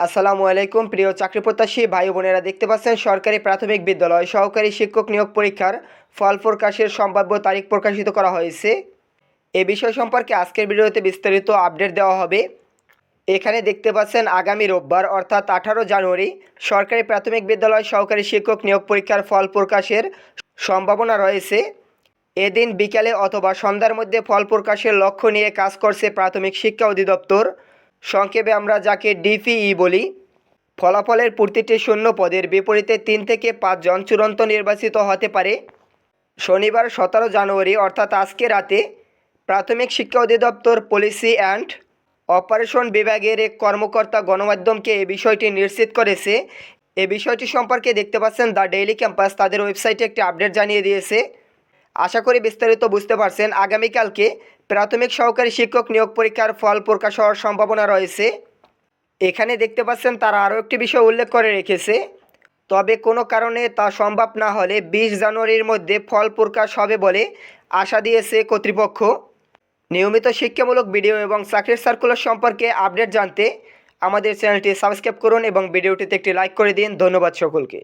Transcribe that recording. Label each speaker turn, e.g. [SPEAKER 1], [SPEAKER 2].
[SPEAKER 1] আসসালামু আলাইকুম, প্রিয় চাকরি প্রত্যাশী ভাই বোনেরা, দেখতে পাচ্ছেন সরকারি প্রাথমিক বিদ্যালয় সহকারী শিক্ষক নিয়োগ পরীক্ষার ফল প্রকাশের সম্ভাব্য তারিখ প্রকাশিত করা হয়েছে। এ বিষয় সম্পর্কে আজকের ভিডিওতে বিস্তারিত আপডেট দেওয়া হবে। এখানে দেখতে পাচ্ছেন আগামী রোববার, অর্থাৎ আঠারো জানুয়ারি, সরকারি প্রাথমিক বিদ্যালয় সহকারী শিক্ষক নিয়োগ পরীক্ষার ফল প্রকাশের সম্ভাবনা রয়েছে। এদিন বিকালে অথবা সন্ধ্যার মধ্যে ফল প্রকাশের লক্ষ্য নিয়ে কাজ করছে প্রাথমিক শিক্ষা অধিদপ্তর। সংক্ষেপে আমরা যাকে ডিপিই বলি, ফলাফলের প্রতিটি শূন্য পদের বিপরীতে তিন থেকে পাঁচজন চূড়ান্ত নির্বাচিত হতে পারে। শনিবার সতেরো জানুয়ারি, অর্থাৎ আজকে রাতে, প্রাথমিক শিক্ষা অধিদপ্তর, পলিসি অ্যান্ড অপারেশন বিভাগের এক কর্মকর্তা গণমাধ্যমকে এ বিষয়টি নিশ্চিত করেছে। এ বিষয়টি সম্পর্কে দেখতে পাচ্ছেন দ্য ডেইলি ক্যাম্পাস, তাদের ওয়েবসাইটে একটি আপডেট জানিয়ে দিয়েছে। আশা করি বিস্তারিত বুঝতে পারছেন। আগামীকালকে প্রাথমিক সহকারী শিক্ষক নিয়োগ পরীক্ষার ফল প্রকাশ হওয়ার সম্ভাবনা রয়েছে। এখানে দেখতে পাচ্ছেন, তারা আরও একটি বিষয় উল্লেখ করে রেখেছে। তবে কোনো কারণে তা সম্ভব না হলে বিশ জানুয়ারির মধ্যে ফল প্রকাশ হবে বলে আশা দিয়েছে কর্তৃপক্ষ। নিয়মিত শিক্ষামূলক ভিডিও এবং চাকরির সার্কুলার সম্পর্কে আপডেট জানতে আমাদের চ্যানেলটি সাবস্ক্রাইব করুন এবং ভিডিওটিতে একটি লাইক করে দিন। ধন্যবাদ সকলকে।